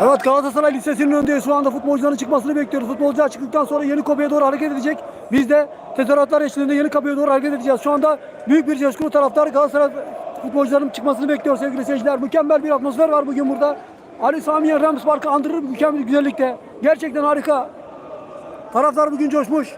Galatasaray Lisesi'nin önündeyiz. Şu anda futbolcuların çıkmasını bekliyoruz. Futbolcular çıktıktan sonra yeni kapıya doğru hareket edecek. Biz de tezahüratlar eşliğinde yeni kapıya doğru hareket edeceğiz. Şu anda büyük bir coşkulu taraftar Galatasaray futbolcuların çıkmasını bekliyoruz sevgili seyirciler. Mükemmel bir atmosfer var bugün burada. Ali Sami Yen Rams Parkı andırır mükemmel güzellikte. Gerçekten harika. Taraftar bugün coşmuş.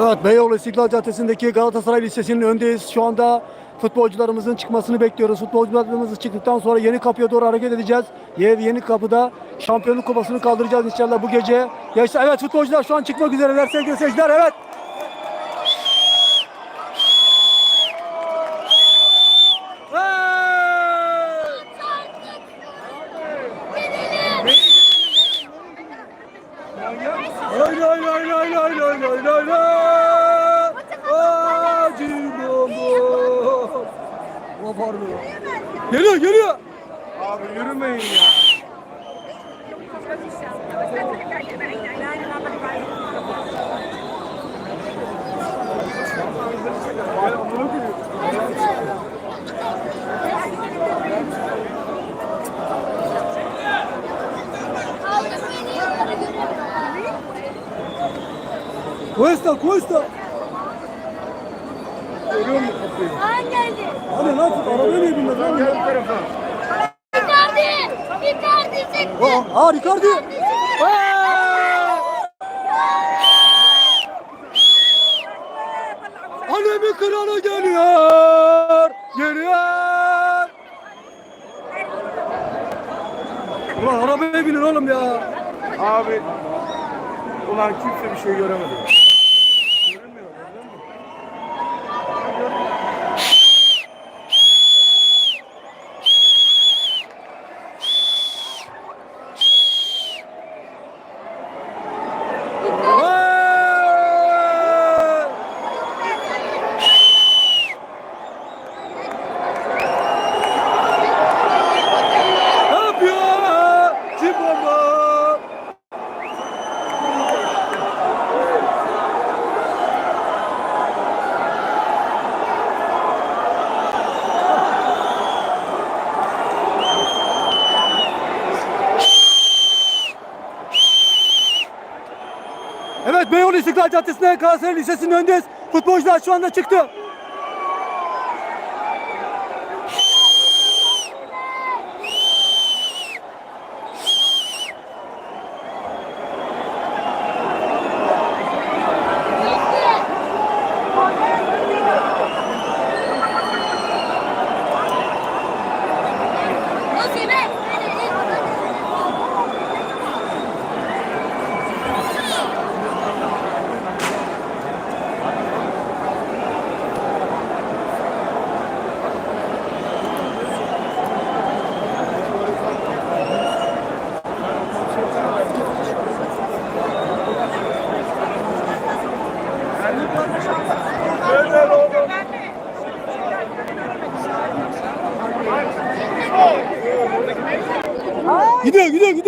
Evet Beyoğlu İstiklal Caddesi'ndeki Galatasaray Lisesi'nin önündeyiz. Şu anda futbolcularımızın çıkmasını bekliyoruz. Futbolcularımız çıktıktan sonra yeni kapıya doğru hareket edeceğiz. Ye- Yeni kapıda şampiyonluk kupasını kaldıracağız inşallah bu gece. Yaşa, evet futbolcular şu an çıkmak üzereler sevgili seyirciler. Evet. Lay lay lay lay lay lay lay lay lay. Acı bombo. Ulan pardon. Geliyor geliyor. Abi yürümeyin ya. Cuesta cuesta. Görüyor musun kapıyı? Kaan geldi. Hadi lan tut arabaya niye binmedin lan? Gel bu tarafa. Icardi. Icardi çekti. Aa, aa Ricardo. Aa! Alemin kralı geliyor. Geliyor. Ulan arabaya binin oğlum ya. Abi. Ulan kimse bir şey göremedi. Beyoğlu İstiklal Caddesi'nde Galatasaray Lisesi'nin önündeyiz. Futbolcular şu anda çıktı. 그냥 그냥 그냥